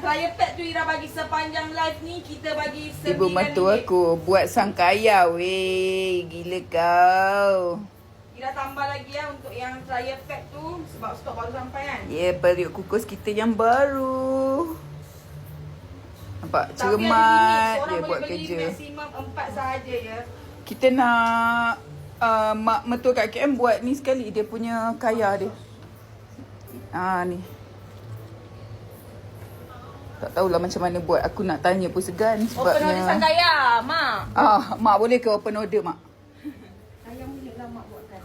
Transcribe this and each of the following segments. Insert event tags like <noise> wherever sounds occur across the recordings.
trial pack tu Ira bagi sepanjang live ni kita bagi Ibu mertua aku buat sang kaya weh. Gila kau. Ira tambah lagi ya untuk yang trial pack tu sebab stok baru sampai kan. Ya, yeah, periuk kukus kita yang baru. Nampak Tapi cermat seorang dia boleh buat beli kerja. Maksimum empat sahaja ya. Kita nak uh, mak mertua kat KM buat ni sekali dia punya kaya dia. Ah ni. Tak tahulah macam mana buat. Aku nak tanya pun segan Open order sebabnya. sanggaya, mak. Ah, mak boleh ke open order mak? Sayang boleh lah mak buatkan.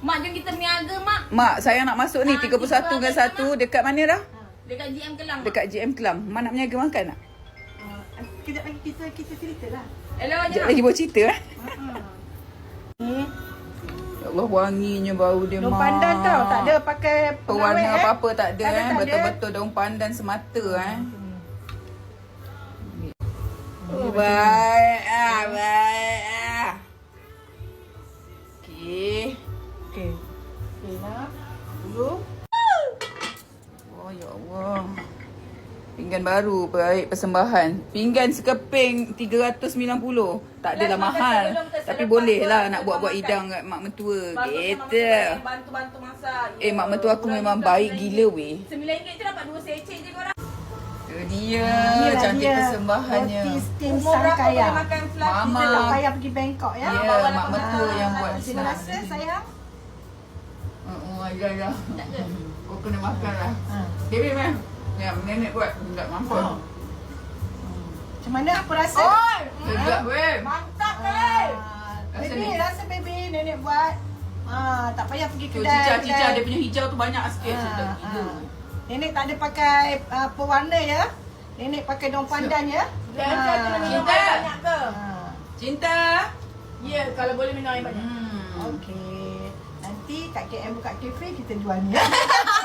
Mak jom kita berniaga mak. Mak, saya nak masuk ni Ah, 31 kita dengan ada 1 dekat mana dah? Dekat GM Kelang. mak. Dekat GM Kelang. Mak nak berniaga makan tak? Kejap lagi kita kita cerita lah. Hello. Sekejap lagi buat cerita eh. Ya Allah wanginya bau dia daun pandan tau. Tak ada pakai Pewarna pengawet, eh. apa-apa tak ada Tak ada, eh. tak ada. Betul-betul daun pandan semata eh. Oh, Baik ah, baik ah. Okey. Okey. Okey lah. Dulu. Oh ya Allah. Pinggan baru baik persembahan. Pinggan sekeping 390. Tak adalah makan mahal. kita Tapi boleh tu, lah kita nak buat-buat hidang kat mak mentua. Gitu. masak, Bantu-bantu masak. Eh, mak mentua aku memang baik RM9. gila weh. RM9 je dapat dua seceh je korang. Dia Inilah cantik dia persembahannya. Roti steam Umur berapa sangkaya. boleh makan fluffy Mama. Kita tu? tak payah pergi Bangkok ya. Ya, bawa mak mentua belas. yang buat. Terima kasih sayang. Oh, ya ya. Kau kena makan lah. Ha. Baby meh. Ya, nenek buat. Tak mampu. Oh. Macam mana apa rasa? Oi! Sedap weh. Mantap kali. Rasa Baby, ni. rasa baby nenek buat. Ah, tak payah pergi kedai. cicah-cicah kedai. dia punya hijau tu banyak sikit. Ah, Sedap ah. Nenek tak ada pakai uh, pewarna ya. Nenek pakai daun pandan ya. Dan Ah. Cinta. banyak ke? Ah, Cinta. Ya, kalau boleh minum air banyak. Hmm. Okey. Nanti kat KM buka kafe kita jual ni ya. <laughs>